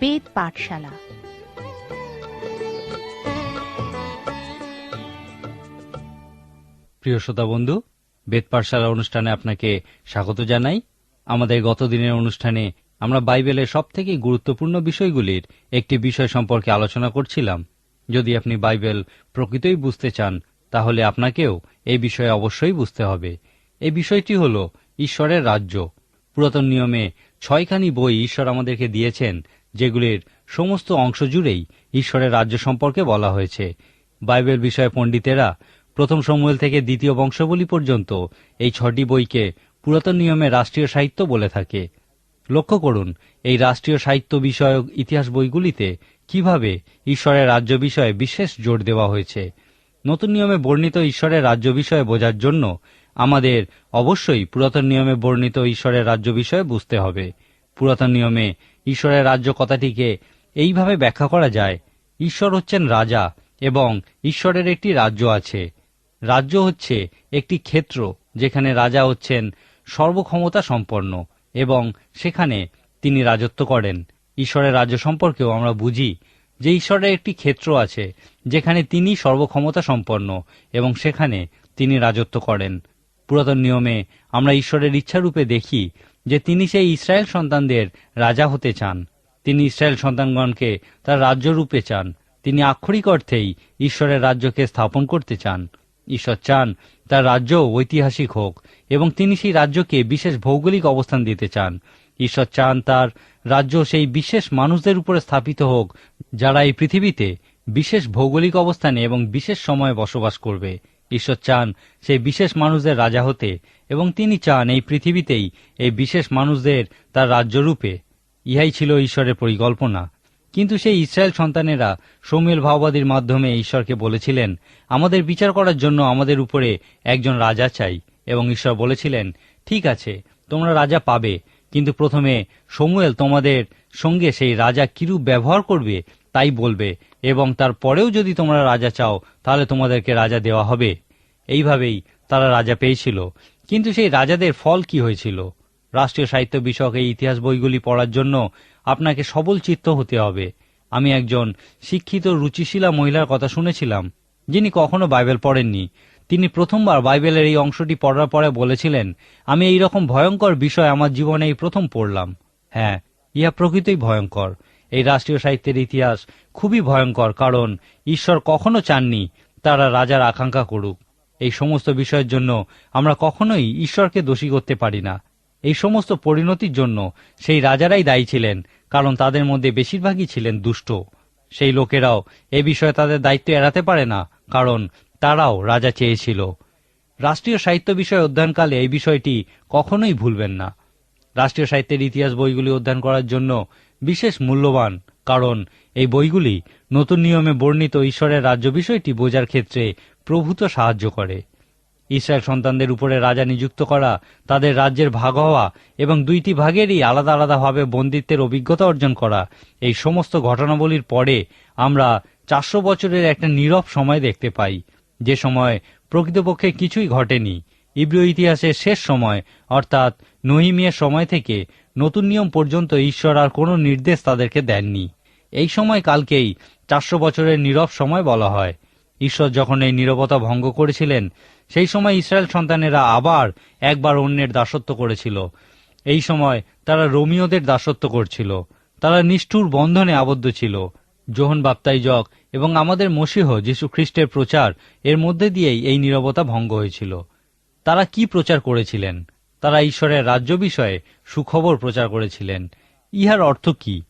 বেদ পাঠশালা। প্রিয় শ্রোতা বন্ধু, বেদ পাঠশালা অনুষ্ঠানে আপনাকে স্বাগত জানাই। আমাদের গত দিনের অনুষ্ঠানে আমরা বাইবেলের সব থেকে গুরুত্বপূর্ণ বিষয়গুলির একটি বিষয় সম্পর্কে আলোচনা করছিলাম। যদি আপনি বাইবেল প্রকৃতই বুঝতে চান, তাহলে আপনাকেও এই বিষয়ে অবশ্যই বুঝতে হবে। এই বিষয়টি হল ঈশ্বরের রাজ্য। পুরাতন নিয়মে ছয়খানি বই ঈশ্বর আমাদেরকে দিয়েছেন যেগুলির সমস্ত অংশ জুড়েই ঈশ্বরের রাজ্য সম্পর্কে বলা হয়েছে। বাইবেল বিষয়ে পণ্ডিতেরা প্রথম সমুয়েল থেকে দ্বিতীয় বংশবলী পর্যন্ত এই ছটি বইকে পুরাতন নিয়মে রাষ্ট্রীয় সাহিত্য বলে থাকে। লক্ষ্য করুন, এই রাষ্ট্রীয় সাহিত্য বিষয়ক ইতিহাস বইগুলিতে কীভাবে ঈশ্বরের রাজ্য বিষয়ে বিশেষ জোর দেওয়া হয়েছে। নতুন নিয়মে বর্ণিত ঈশ্বরের রাজ্য বিষয়ে বোঝার জন্য আমাদের অবশ্যই পুরাতন নিয়মে বর্ণিত ঈশ্বরের রাজ্য বিষয়ে বুঝতে হবে। পুরাতন নিয়মে ঈশ্বরের রাজ্য কথাটিকে এইভাবে ব্যাখ্যা করা যায়, ঈশ্বর হচ্ছেন রাজা এবং ঈশ্বরের একটি রাজ্য আছে। রাজ্য হচ্ছে একটি ক্ষেত্র যেখানে রাজা হচ্ছেন সর্বক্ষমতা সম্পন্ন এবং সেখানে তিনি রাজত্ব করেন। ঈশ্বরের রাজ্য সম্পর্কেও আমরা বুঝি যে ঈশ্বরের একটি ক্ষেত্র আছে যেখানে তিনি সর্বক্ষমতা সম্পন্ন এবং সেখানে তিনি রাজত্ব করেন। পুরাতন নিয়মে আমরা ঈশ্বরের ইচ্ছারূপে দেখি যে তিনি সেই ইসরায়েল সন্তানদের রাজা হতে চান। তিনি ইসরায়েল সন্তানগণকে তার রাজ্য রূপে চান। তিনি আক্ষরিক অর্থেই ঈশ্বরের রাজ্যকে স্থাপন করতে চান। ঈশ্বর চান তার রাজ্য ঐতিহাসিক হোক এবং তিনি সেই রাজ্যকে বিশেষ ভৌগোলিক অবস্থান দিতে চান। ঈশ্বর চান তার রাজ্য সেই বিশেষ মানুষদের উপরে স্থাপিত হোক, যারা এই পৃথিবীতে বিশেষ ভৌগোলিক অবস্থানে এবং বিশেষ সময়ে বসবাস করবে। ঈশ্বর চান সেই বিশেষ মানুষদের রাজা হতে, এবং তিনি চান এই পৃথিবীতেই এই বিশেষ মানুষদের তার রাজ্যরূপে ইহাই ছিল ঈশ্বরের পরিকল্পনা। কিন্তু সেই ইসরায়েল সন্তানেরা সৌমেল ভাওবাদীর মাধ্যমে ঈশ্বরকে বলেছিলেন, আমাদের বিচার করার জন্য আমাদের উপরে একজন রাজা চাই। এবং ঈশ্বর বলেছিলেন, ঠিক আছে, তোমরা রাজা পাবে, কিন্তু প্রথমে সমুয়েল তোমাদের সঙ্গে সেই রাজা কিরূপ ব্যবহার করবে তাই বলবে। এবং তারপরেও যদি তোমরা রাজা চাও, তাহলে তোমাদেরকে রাজা দেওয়া হবে। এইভাবেই তারা রাজা পেয়েছিল। কিন্তু সেই রাজাদের ফল কি হয়েছিল? রাষ্ট্রীয় সাহিত্য বিষয়ক এই ইতিহাস বইগুলি পড়ার জন্য আপনাকে সবল চিত্ত হতে হবে। আমি একজন শিক্ষিত, রুচিশীলা মহিলার কথা শুনেছিলাম, যিনি কখনো বাইবেল পড়েননি। তিনি প্রথমবার বাইবেলের এই অংশটি পড়ার পরে বলেছিলেন, আমি এই রকম ভয়ঙ্কর বিষয় আমার জীবনে এই প্রথম পড়লাম। হ্যাঁ ইহা প্রকৃতই ভয়ঙ্কর। এই রাষ্ট্রীয় সাহিত্যের ইতিহাস খুবই ভয়ঙ্কর, কারণ ঈশ্বর কখনো চাননি তারা রাজার আকাঙ্ক্ষা করুক। এই সমস্ত বিষয়ের জন্য আমরা কখনোই ঈশ্বরকে দোষী করতে পারি না। এই সমস্ত পরিণতির জন্য সেই রাজারাই দায়ী ছিলেন, কারণ তাদের মধ্যে বেশিরভাগই ছিলেন দুষ্ট। সেই লোকেরাও এ বিষয়ে তাদের দায়িত্ব এড়াতে পারে না, কারণ তারাও রাজা চেয়েছিল। রাষ্ট্রীয় সাহিত্য বিষয় অধ্যয়নকালে এই বিষয়টি কখনোই ভুলবেন না। রাষ্ট্রীয় সাহিত্যের ইতিহাস বইগুলি অধ্যয়ন করার জন্য বিশেষ মূল্যবান, কারণ এই বইগুলি নতুন নিয়মে বর্ণিত ঈশ্বরের রাজ্য বিষয়টি বোঝার ক্ষেত্রে প্রভূত সাহায্য করে। ইসরায়েল সন্তানদের উপরে রাজা নিযুক্ত করা, তাদের রাজ্যের ভাগ হওয়া এবং দুইটি ভাগেরই আলাদা আলাদাভাবে বন্দিত্বের অভিজ্ঞতা অর্জন করা, এই সমস্ত ঘটনাবলীর পরে আমরা চারশো বছরের একটা নীরব সময় দেখতে পাই। যে সময় প্রকৃতপক্ষে কিছুই ঘটেনি। ইব্রিয় ইতিহাসের শেষ সময়, অর্থাৎ নহিমিয়ের সময় থেকে নতুন নিয়ম পর্যন্ত ঈশ্বর আর কোনো নির্দেশ তাদেরকে দেননি। এই সময় কালকেই চারশো বছরের নীরব সময় বলা হয়। ঈশ্বর যখন এই নীরবতা ভঙ্গ করেছিলেন, সেই সময় ইসরায়েল সন্তানেরা আবার একবার অন্যের দাসত্ব করেছিল। এই সময় তারা রোমিওদের দাসত্ব করছিল। তারা নিষ্ঠুর বন্ধনে আবদ্ধ ছিল। যোহন বাপ্তাইজক এবং আমাদের মসীহ যীশু খ্রিস্টের প্রচার এর মধ্যে দিয়েই এই নীরবতা ভঙ্গ হয়েছিল। তারা কি প্রচার করেছিলেন? তারা ঈশ্বরের রাজ্য বিষয়ে সুখবর প্রচার করেছিলেন। ইহার অর্থ কি?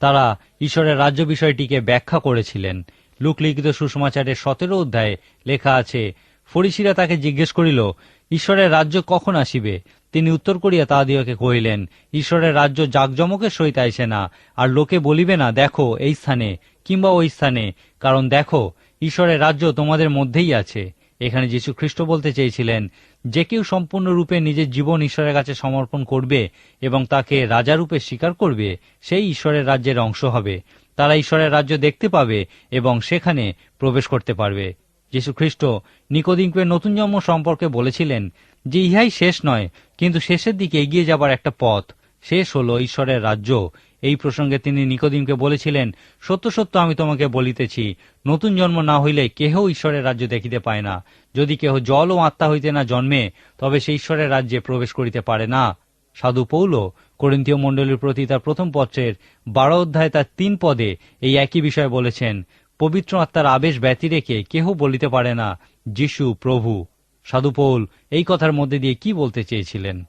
তারা ঈশ্বরের রাজ্য বিষয়টিকে ব্যাখ্যা করেছিলেন। লোকলিখিত সুষমাচারের সতেরো অধ্যায়ে লেখা আছে, ফরিসিরা তাকে জিজ্ঞেস করিল, ঈশ্বরের রাজ্য কখন আসিবে? তিনি উত্তর করিয়া তাহাদিওকে কহিলেন, ঈশ্বরের রাজ্য জাকজমকের সহিত আইসে না, আর লোকে বলিবে না, দেখো, এই স্থানে, কিংবা ওই স্থানে, কারণ দেখো, ঈশ্বরের রাজ্য তোমাদের মধ্যেই আছে। এখানে যীশু খ্রিস্ট বলতে চেয়েছিলেন যে কেউ সম্পূর্ণরূপে নিজের জীবন ঈশ্বরের কাছে সমর্পণ করবে এবং তাকে রাজারূপে স্বীকার করবে, সেই ঈশ্বরের রাজ্যের অংশ হবে। তারা ঈশ্বরের রাজ্য দেখতে পাবে এবং সেখানে প্রবেশ করতে পারবে। যীশু খ্রিস্ট নিকোদিঙ্কের নতুন জন্ম সম্পর্কে বলেছিলেন যে ইহাই শেষ নয়, কিন্তু শেষের দিকে এগিয়ে যাবার একটা পথ। শেষ হলো ঈশ্বরের রাজ্য এই প্রসঙ্গে তিনি নিকোদিমকে বলেছিলেন, সত্য সত্য, আমি তোমাকে বলিতেছি। নতুন জন্ম না হইলে কেহ ঈশ্বরের রাজ্য দেখিতে পায় না। যদি কেহ জল ও আত্মা হইতে না জন্মে, তবে সে ঈশ্বরের রাজ্যে প্রবেশ করিতে পারে না। সাধু পৌল, করিন্থীয় মণ্ডলীর প্রতি তার প্রথম পত্রের বারো অধ্যায় তার তিন পদে এই একই বিষয় বলেছেন, পবিত্র আত্মার আবেশ ব্যতি রেখে কেহ বলিতে পারে না, যিশু প্রভু। সাধু পৌল এই কথার মধ্যে দিয়ে কি বলতে চেয়েছিলেন?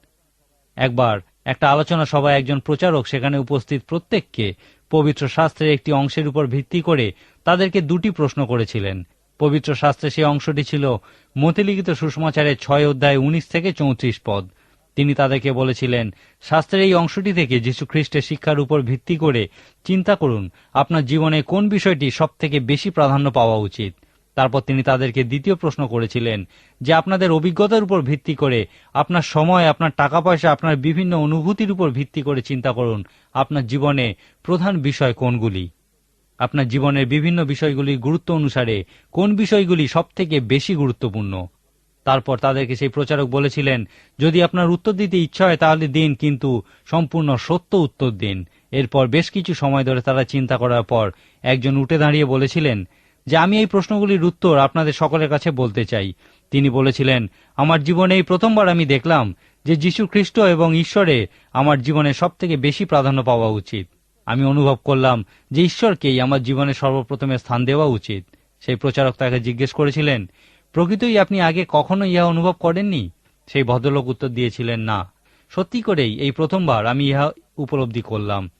একবার একটা আলোচনা সভায় একজন প্রচারক সেখানে উপস্থিত প্রত্যেককে পবিত্র শাস্ত্রের একটি অংশের উপর ভিত্তি করে তাদেরকে দুটি প্রশ্ন করেছিলেন। পবিত্র শাস্ত্রে সেই অংশটি ছিল মতিলিখিত সুষমাচারের ছয় অধ্যায় উনিশ থেকে চৌত্রিশ পদ। তিনি তাদেরকে বলেছিলেন, শাস্ত্রের এই অংশটি থেকে যীশু খ্রিস্টের শিক্ষার উপর ভিত্তি করে চিন্তা করুন, আপনার জীবনে কোন বিষয়টি সব থেকে বেশি প্রাধান্য পাওয়া উচিত? তারপর তিনি তাদেরকে দ্বিতীয় প্রশ্ন করেছিলেন যে আপনাদের অভিজ্ঞতার উপর ভিত্তি করে আপনার সময়, আপনার টাকা পয়সা, আপনার বিভিন্ন অনুভূতির উপর ভিত্তি করে চিন্তা করুন, আপনার জীবনে প্রধান বিষয় কোনগুলি? আপনার জীবনের বিভিন্ন বিষয়গুলির গুরুত্ব অনুসারে কোন বিষয়গুলি সব থেকে বেশি গুরুত্বপূর্ণ? তারপর তাদেরকে সেই প্রচারক বলেছিলেন, যদি আপনার উত্তর দিতে ইচ্ছা হয় তাহলে দিন, কিন্তু সম্পূর্ণ সত্য উত্তর দিন। এরপর বেশ কিছু সময় ধরে তারা চিন্তা করার পর একজন উঠে দাঁড়িয়ে বলেছিলেন যে আমি এই প্রশ্নগুলির উত্তর আপনাদের সকলের কাছে বলতে চাই। তিনি বলেছিলেন, আমার জীবনে এই প্রথমবার আমি দেখলাম যে যীশু খ্রিস্ট এবং ঈশ্বরে আমার জীবনে সব থেকে বেশি প্রাধান্য পাওয়া উচিত। আমি অনুভব করলাম যে ঈশ্বরকেই আমার জীবনে সর্বপ্রথমে স্থান দেওয়া উচিত। সেই প্রচারক তাকে জিজ্ঞেস করেছিলেন, প্রকৃতই আপনি আগে কখনো ইহা অনুভব করেননি? সেই ভদ্রলোক উত্তর দিয়েছিলেন, না। সত্যি করেই এই প্রথমবার আমি ইহা উপলব্ধি করলাম।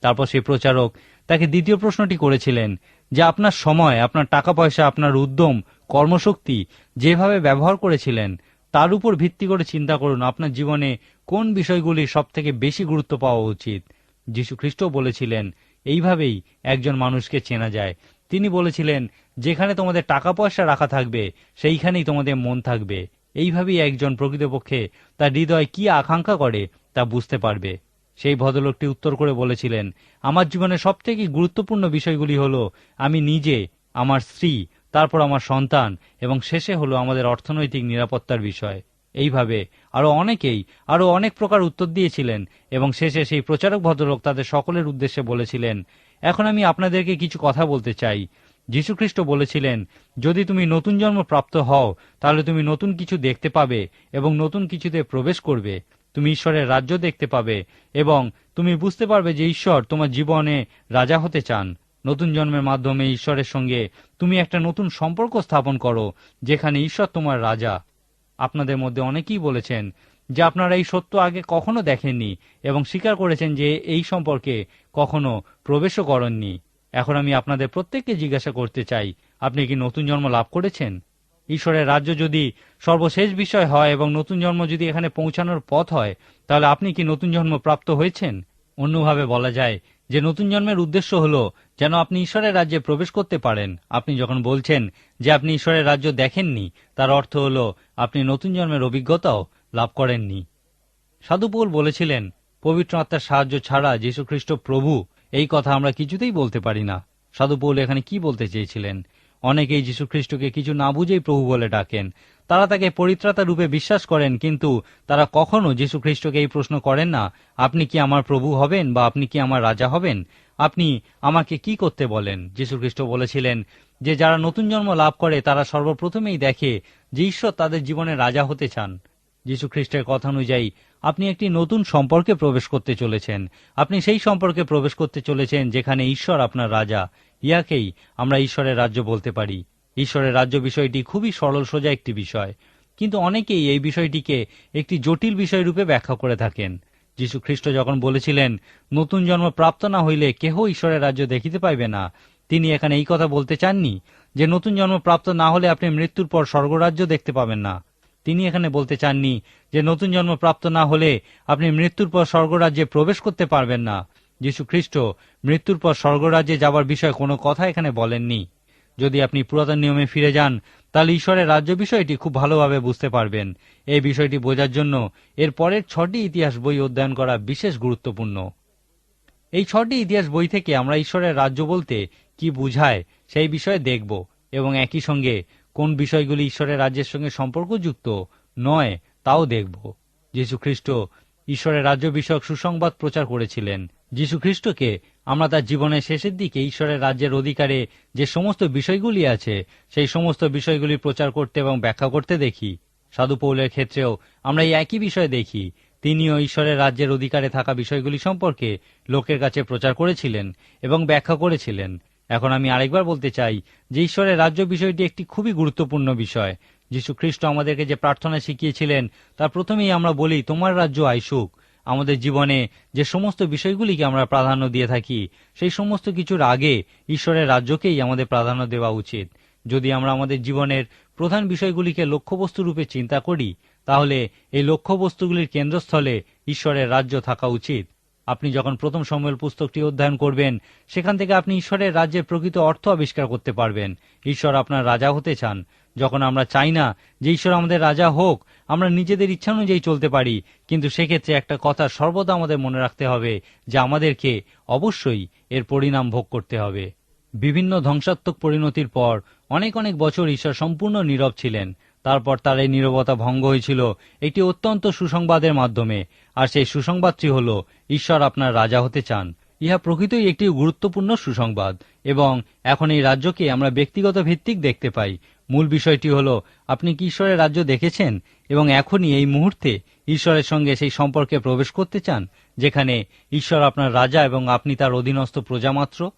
তারপর সেই প্রচারক তাকে দ্বিতীয় প্রশ্নটি করেছিলেন যে আপনার সময়, আপনার টাকা পয়সা আপনার উদ্যম, কর্মশক্তি যেভাবে ব্যবহার করেছিলেন, তার উপর ভিত্তি করে চিন্তা করুন আপনার জীবনে কোন বিষয়গুলি সব থেকে বেশি গুরুত্ব পাওয়া উচিত। যীশু খ্রিস্ট বলেছিলেন, এইভাবেই একজন মানুষকে চেনা যায়। তিনি বলেছিলেন, যেখানে তোমাদের টাকা পয়সা রাখা থাকবে, সেইখানেই তোমাদের মন থাকবে। এইভাবেই একজন প্রকৃতপক্ষে তার হৃদয় কি আকাঙ্ক্ষা করে তা বুঝতে পারবে। সেই ভদ্রলোকটি উত্তর করে বলেছিলেন, আমার জীবনে সবথেকে গুরুত্বপূর্ণ বিষয়গুলি হল, আমি নিজে, আমার স্ত্রী, তারপর আমার সন্তান, এবং শেষে হলো আমাদের অর্থনৈতিক নিরাপত্তার বিষয়। এইভাবে আরও অনেকেই আরও অনেক প্রকার উত্তর দিয়েছিলেন, এবং শেষে সেই প্রচারক ভদ্রলোক তাদের সকলের উদ্দেশ্যে বলেছিলেন, এখন আমি আপনাদেরকে কিছু কথা বলতে চাই। যীশুখ্রিস্ট বলেছিলেন, যদি তুমি নতুন জন্ম প্রাপ্ত হও, তাহলে তুমি নতুন কিছু দেখতে পাবে এবং নতুন কিছুতে প্রবেশ করবে। তুমি ঈশ্বরের রাজ্য দেখতে পাবে এবং তুমি বুঝতে পারবে যে ঈশ্বর তোমার জীবনে রাজা হতে চান। নতুন জন্মের মাধ্যমে ঈশ্বরের সঙ্গে তুমি একটা নতুন সম্পর্ক স্থাপন করো, যেখানে ঈশ্বর তোমার রাজা। আপনাদের মধ্যে অনেকেই বলেছেন যে আপনারা এই সত্য আগে কখনো দেখেননি এবং স্বীকার করেছেন যে এই সম্পর্কে কখনো প্রবেশও করেননি। এখন আমি আপনাদের প্রত্যেককে জিজ্ঞাসা করতে চাই, আপনি কি নতুন জন্ম লাভ করেছেন? ঈশ্বরের রাজ্য যদি সর্বশেষ বিষয় হয় এবং নতুন জন্ম যদি এখানে পৌঁছানোর পথ হয়, তাহলে আপনি কি নতুন জন্ম প্রাপ্ত হয়েছেন? অন্যভাবে বলা যায় যে নতুন জন্মের উদ্দেশ্য হলো যেন আপনি ঈশ্বরের রাজ্যে প্রবেশ করতে পারেন। আপনি যখন বলছেন যে আপনি ঈশ্বরের রাজ্য দেখেননি, তার অর্থ হলো আপনি নতুন জন্মের অভিজ্ঞতাও লাভ করেননি। সাধুপৌল বলেছিলেন, পবিত্র আত্মার সাহায্য ছাড়া যীশুখ্রিস্ট প্রভু। এই কথা আমরা কিছুতেই বলতে পারি না। সাধুপৌল এখানে কি বলতে চেয়েছিলেন? অনেকেই যীশুখ্রিস্টকে কিছু না বুঝেই প্রভু বলে ডাকেন। তারা তাকে পরিত্রাতা রূপে বিশ্বাস করেন, কিন্তু তারা কখনো যীশুখ্রিস্টকে এই প্রশ্ন করেন না, আপনি কি আমার প্রভু হবেন বা আপনি কি আমার রাজা হবেন? আপনি আমাকে কি করতে বলেন? যীশুখ্রিস্ট বলেছিলেন, যে যারা নতুন জন্ম লাভ করে, তারা সর্বপ্রথমেই দেখে যে ঈশ্বর তাদের জীবনে রাজা হতে চান। যীশু খ্রিস্টের কথা অনুযায়ী, আপনি একটি নতুন সম্পর্কে প্রবেশ করতে চলেছেন। আপনি সেই সম্পর্কে প্রবেশ করতে চলেছেন যেখানে ঈশ্বর আপনার রাজা। ইয়াকেই আমরা ঈশ্বরের রাজ্য বলতে পারি। ঈশ্বরের রাজ্য বিষয়টি খুবই সরল, সোজা একটি বিষয়। কিন্তু অনেকেই এই বিষয়টিকে একটি জটিল বিষয় রূপে ব্যাখ্যা করে থাকেন। যীশু খ্রিস্ট যখন বলেছিলেন, নতুন জন্ম প্রাপ্ত না হইলে কেহ ঈশ্বরের রাজ্য দেখিতে পাইবে না? তিনি এখানে এই কথা বলতে চাননি যে, নতুন জন্ম প্রাপ্ত না হলে আপনি মৃত্যুর পর স্বর্গরাজ্য দেখতে পাবেন না। তিনি এখানে বলতে চাননি যে, নতুন জন্ম প্রাপ্ত না হলে আপনি মৃত্যুর পর স্বর্গরাজ্যে প্রবেশ করতে পারবেন না। খ্রিস্ট মৃত্যুর পর স্বর্গরাজ্যে যাবার বিষয়ে কোনো কথা এখানে বলেননি। যদি আপনি পুরাতন নিয়মে ফিরে যান, তাহলে ঈশ্বরের রাজ্য বিষয়টি খুব ভালোভাবে বুঝতে পারবেন। এই বিষয়টি বোঝার জন্য এর পরের ছটি ইতিহাস বই অধ্যয়ন করা বিশেষ গুরুত্বপূর্ণ। এই ছটি ইতিহাস বই থেকে আমরা ঈশ্বরের রাজ্য বলতে কি বুঝায় সেই বিষয়ে দেখব এবং একই সঙ্গে কোন বিষয়গুলি ঈশ্বরের রাজ্যের সঙ্গে সম্পর্কযুক্ত নয় তাও দেখব। যীশু খ্রিস্ট ঈশ্বরের রাজ্য বিষয়ক সুসংবাদ প্রচার করেছিলেন। যীশু খ্রিস্টকে আমরা তার জীবনের শেষের দিকে ঈশ্বরের রাজ্যের অধিকারে যে সমস্ত বিষয়গুলি আছে, সেই সমস্ত বিষয়গুলি প্রচার করতে এবং ব্যাখ্যা করতে দেখি। সাধু পৌলের ক্ষেত্রেও আমরা এই একই বিষয় দেখি। তিনিও ঈশ্বরের রাজ্যের অধিকারে থাকা বিষয়গুলি সম্পর্কে লোকের কাছে প্রচার করেছিলেন এবং ব্যাখ্যা করেছিলেন। এখন আমি আরেকবার বলতে চাই যে ঈশ্বরের রাজ্য বিষয়টি একটি খুবই গুরুত্বপূর্ণ বিষয়। যীশু খ্রিস্ট আমাদেরকে যে প্রার্থনা শিখিয়েছিলেন, তার প্রথমেই আমরা বলি, তোমার রাজ্য আইসুক। আমাদের জীবনে যে সমস্ত বিষয়গুলিকে আমরা প্রাধান্য দিয়ে থাকি, সেই সমস্ত কিছুর আগে ঈশ্বরের রাজ্যকেই আমাদের প্রাধান্য দেওয়া উচিত। যদি আমরা আমাদের জীবনের প্রধান বিষয়গুলিকে লক্ষ্যবস্তু রূপে চিন্তা করি, তাহলে এই লক্ষ্যবস্তুগুলির কেন্দ্রস্থলে ঈশ্বরের রাজ্য থাকা উচিত। আপনি যখন প্রথম সময়ের পুস্তকটি অধ্যয়ন করবেন, সেখান থেকে আপনি ঈশ্বরের রাজ্যের প্রকৃত অর্থ আবিষ্কার করতে পারবেন। ঈশ্বর আপনার রাজা হতে চান। যখন আমরা চাই না যে ঈশ্বর আমাদের রাজা হোক, আমরা নিজেদের ইচ্ছা অনুযায়ী চলতে পারি, কিন্তু সেক্ষেত্রে একটা কথা সর্বদা আমাদের মনে রাখতে হবে যে আমাদেরকে অবশ্যই এর পরিণাম ভোগ করতে হবে। বিভিন্ন ধ্বংসাত্মক পরিণতির পর অনেক অনেক বছর ঈশ্বর সম্পূর্ণ নীরব ছিলেন। তারপর তার এই নীরবতা ভঙ্গ হয়েছিল একটি অত্যন্ত সুসংবাদের মাধ্যমে, আর সেই সুসংবাদটি হল, ঈশ্বর আপনার রাজা হতে চান। ইহা প্রকৃতই একটি গুরুত্বপূর্ণ সুসংবাদ, এবং এখন এই রাজ্যকে আমরা ব্যক্তিগত ভিত্তিক দেখতে পাই। মূল বিষয়টি হল, আপনি কি ঈশ্বরের রাজ্য দেখেছেন এবং এখনই এই মুহূর্তে ঈশ্বরের সঙ্গে সেই সম্পর্কে প্রবেশ করতে চান, যেখানে ঈশ্বর আপনার রাজা এবং আপনি তার অধীনস্থ প্রজা মাত্র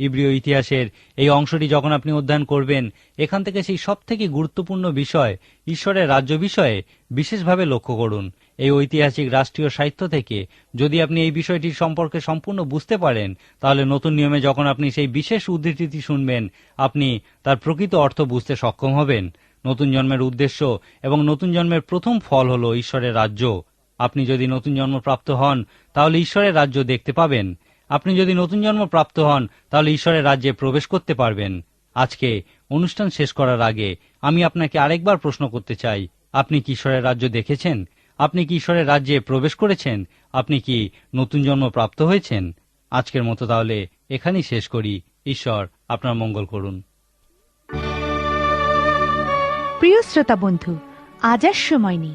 ইব্রিয় ইতিহাসের এই অংশটি যখন আপনি অধ্যয়ন করবেন, এখান থেকে সেই সব থেকে গুরুত্বপূর্ণ বিষয়, ঈশ্বরের রাজ্য বিষয়ে বিশেষভাবে লক্ষ্য করুন। এই ঐতিহাসিক রাষ্ট্রীয় সাহিত্য থেকে যদি আপনি এই বিষয়টির সম্পর্কে সম্পূর্ণ বুঝতে পারেন, তাহলে নতুন নিয়মে যখন আপনি সেই বিশেষ উদ্ধৃতিটি শুনবেন, আপনি তার প্রকৃত অর্থ বুঝতে সক্ষম হবেন। নতুন জন্মের উদ্দেশ্য এবং নতুন জন্মের প্রথম ফল হল ঈশ্বরের রাজ্য। আপনি যদি নতুন জন্ম প্রাপ্ত হন, তাহলে ঈশ্বরের রাজ্য দেখতে পাবেন। আপনি যদি নতুন জন্ম প্রাপ্ত হন, তাহলে ঈশ্বরের রাজ্যে প্রবেশ করতে পারবেন। আজকে অনুষ্ঠান শেষ করার আগে আমি আপনাকে আরেকবার প্রশ্ন করতে চাই। আপনি কি ঈশ্বরের রাজ্য দেখেছেন? আপনি কি ঈশ্বরের রাজ্যে প্রবেশ করেছেন? আপনি কি নতুন জন্ম প্রাপ্ত হয়েছেন? আজকের মতো তাহলে এখানেই শেষ করি। ঈশ্বর আপনার মঙ্গল করুন। প্রিয় শ্রোতা বন্ধু, আজ আর সময় নেই।